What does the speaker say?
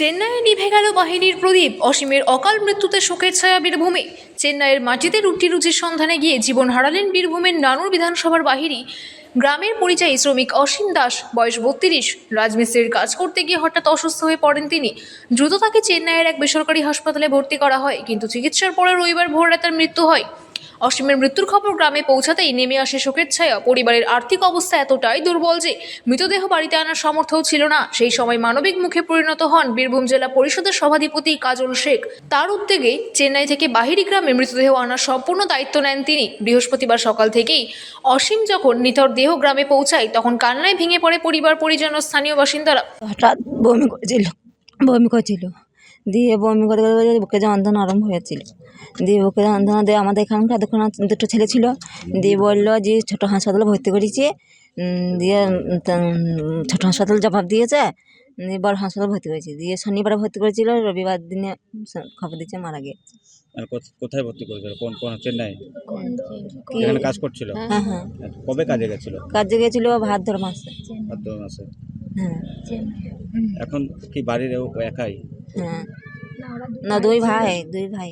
চেন্নাইয়ে নিভে গেল বাহিনীর প্রদীপ। অসীমের অকাল মৃত্যুতে শোকের ছায়া বীরভূমে। চেন্নাইয়ের মাটিতে রুটি রুজির সন্ধানে গিয়ে জীবন হারালেন বীরভূমের নানুর বিধানসভার বাহিনী। গ্রামের পরিযায়ী শ্রমিক অসীম দাস, বয়স বত্রিশ, রাজমিস্ত্রির কাজ করতে গিয়ে হঠাৎ অসুস্থ হয়ে পড়েন তিনি। দ্রুত তাকে চেন্নাইয়ের এক বেসরকারি হাসপাতালে ভর্তি করা হয়, কিন্তু চিকিৎসার পরে রবিবার ভোরে তার মৃত্যু হয়। অসীমের মৃত্যুর খবর গ্রামে পৌঁছাতেই নেমে আসে শোকের ছায়া। পরিবারের আর্থিক অবস্থা এতটাই দুর্বল যে মৃতদেহ বাড়িতে আনার সামর্থ্যও ছিল না। সেই সময় মানবিক মুখে পরিণত হন বীরভূম জেলা পরিষদের সভাধিপতি কাজল শেখ। তার উদ্যোগে চেন্নাই থেকে বাহিরি গ্রামে মৃতদেহ আনার সম্পূর্ণ দায়িত্ব নেন তিনি। বৃহস্পতিবার সকাল থেকেই অসীম যখন নিথর দেহ গ্রামে পৌঁছায়, তখন কান্নায় ভেঙে পড়ে পরিবার পরিজন ও স্থানীয় বাসিন্দারা। হঠাৎ বমি করেছিল। বমি করেছিল। দিয়ে বমি করতে করতে বুকে যন্ত্রণা আরম্ভ হয়েছিল দিয়ে বুকে যন্ত্রণা দিয়ে আমাদের এখানকার দোকানে দুটো ছেলে ছিল। দিয়ে বলল যে ছোটো হাসপাতালে ভর্তি করেছি। দিয়ে ছোটো হাসপাতাল জবাব দিয়েছে। দিয়ে বড় হাসপাতাল ভর্তি করেছি। দিয়ে শনিবার ভর্তি করেছিল রবিবার দিনে খবর দিচ্ছে মারা গিয়েছে। আর কোথ- কোথায় ভর্তি করেছিল? কোন কোন চেন্নাই? এখানে কাজ করছিল? হ্যাঁ হ্যাঁ কবে কাজে গেছিল? কাজে গিয়েছিল ভাদ্র মাসে। ভাদ্র মাসে। হ্যাঁ। এখন কি বাড়ির ও একাই? হ্যাঁ। না দুই ভাই দুই ভাই